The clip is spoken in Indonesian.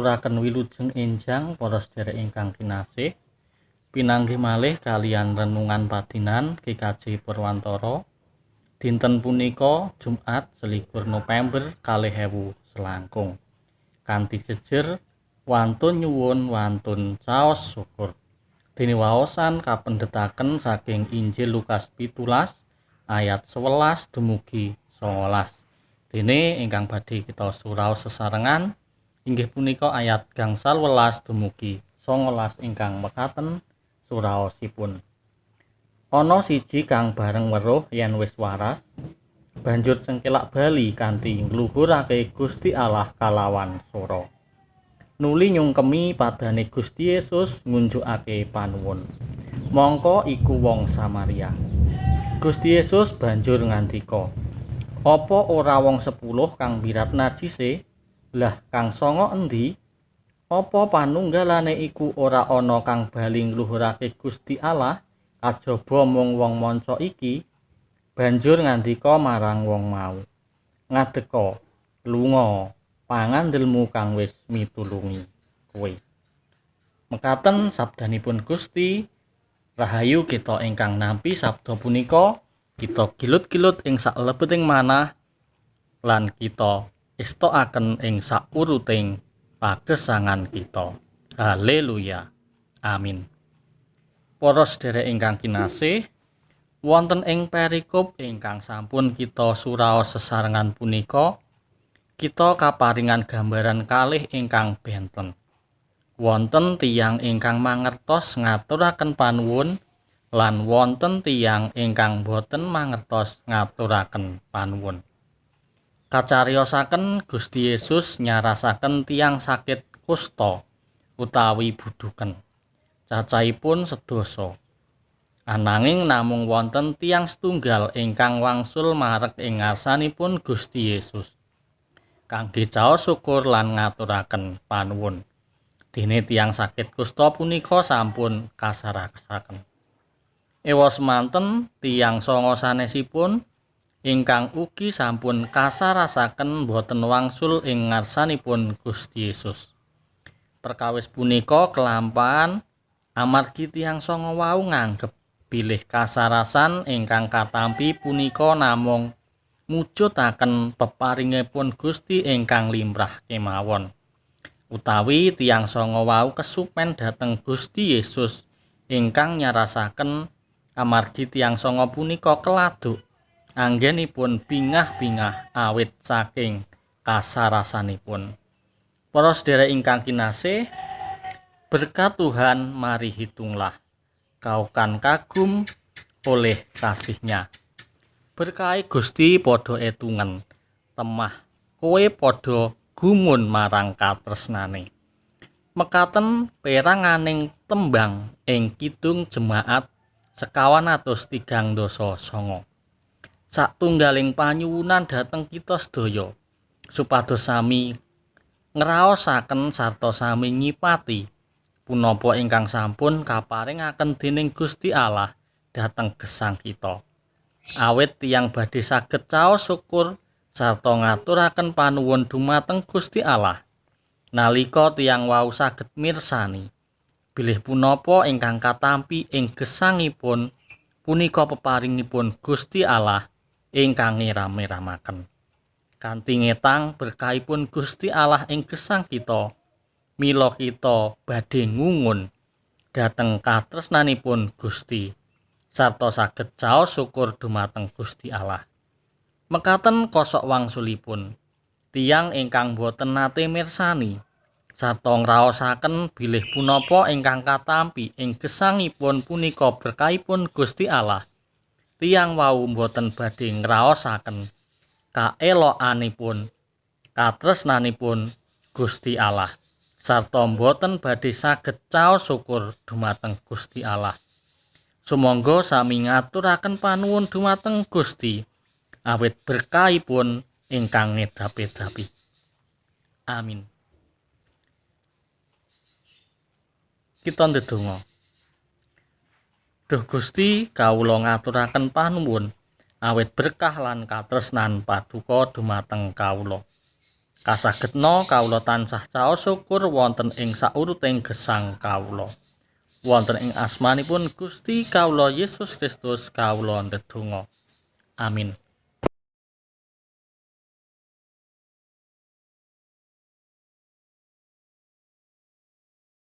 ngaturaken wilujeng enjang para sedherek ingkang kinasih. Pinanggih malih kalian renungan padinan GKJ Purwantara. Dinten punika Jumat selikur November kalih ewu selangkung. Kanthi jejer wantun nyuwun wantun caos syukur. Dene waosan kapendhetaken saking Injil Lukas 17 ayat 11 dumugi 19. Dene ingkang badhe kita surau sesarengan inggih punika ayat gangsal welas dumugi songolas ingkang mekaten suraosipun. Ana siji kang bareng weruh yen wis waras banjur cengkelak bali kanthi ngluhurake Gusti Allah kalawan swara. Nuli nyungkemi padane Gusti Yesus ngunjukake panuwun. Mongko iku wong Samaria. Gusti Yesus banjur ngandika Apa ora wong 10 kang birat najise Lah kang songo endi? Apa panunggalane iku ora ana kang bali ngluhurake Gusti Allah kajaba mung wong manca iki? Banjur ngandika marang wong mau. Ngadeka, lunga, pangandelmu kang wis mitulungi kowe. Mekaten sabdanipun Gusti, rahayu kita ingkang nampi sabda punika, kita gilut-gilut ing saklebeting manah lan kita estokaken ing sauruting pagesangan kita. Haleluya. Amin. Para sedherek ingkang kinasih, wonten ing perikop ingkang sampun kita suraos sesarengan punika, kita kaparingan gambaran kalih ingkang benten. Wonten tiyang ingkang mangertos ngaturaken panuwun lan wonten tiyang ingkang boten mangertos ngaturaken panuwun. Kacariosaken Gusti Yesus nyarasaken tiang sakit kusta utawi buduken. Cacahipun sedasa ananging namung wonten tiang setunggal ingkang wangsul marek ing ngarsanipun Gusti Yesus. Kangge caos syukur lan ngaturaken panuwun. Dene tiang sakit kusta punika sampun kasarasaken. Ewa semanten tiang songo sanesipun ingkang ugi sampun kasarasaken boten wangsul ing ngarsanipun Gusti Yesus. Perkawis punika kelampahan amargi tiyang sanga wau nganggep bilih kasarasan ingkang katampi punika namung mujudaken peparingipun Gusti ingkang limrah kemawon. Utawi tiyang sanga wau kesupen dhateng Gusti Yesus ingkang nyarasaken amargi tiyang sanga punika keladuk anggenipun bingah-bingah awit saking kasarasanipun. Para sedherek ingkang kinasih, berkat Tuhan mari hitunglah kau kan kagum oleh kasihnya. Berkai Gusti padha etungen, temah kowe padha gumun marang katresnane. Mekaten peranganing tembang ing kidung jemaat sekawan atus tigang doso songo. Satunggaling panyuwunan dhateng kita sedaya supados sami ngraosaken sarta sami nyipati punapa ingkang sampun kaparingaken dening Gusti Allah dhateng gesang kita. Awit tiyang badhe saged caos syukur sarta ngaturaken panuwun dumateng Gusti Allah. Nalika tiyang wau saged mirsani bilih punapa ingkang katampi ing gesangipun punika peparingipun Gusti Allah ingkang rame-ramaken. Kanthi ngetang berkahipun Gusti Allah ing gesang kita, mila kita badhe ngungun dhateng katresnanipun Gusti sarta saged caos syukur dumateng Gusti Allah. Mekaten kosok wangsulipun tiang ingkang boten nate mirsani sarta ngraosaken bilih punapa ingkang katampi ing gesangipun punika berkahipun Gusti Allah tiang wau mboten badhe ngraosaken kaelokanipun katresnanipun Gusti Allah. Sarta mboten badhe saged caos syukur dumateng Gusti Allah. Sumangga sami ngaturaken panuwun dumateng Gusti awit berkahipun ingkang ngedapi-dapi. Amin. Kita ndedonga Duh Gusti kawula ngaturaken panuwun awit berkah lan katresnan paduka dumateng kawula. Kasagetna kawula tansah caos syukur wonten ing sauruting gesang kawula. Wonten ing asmanipun Gusti kawula Yesus Kristus kawula ndedonga. Amin.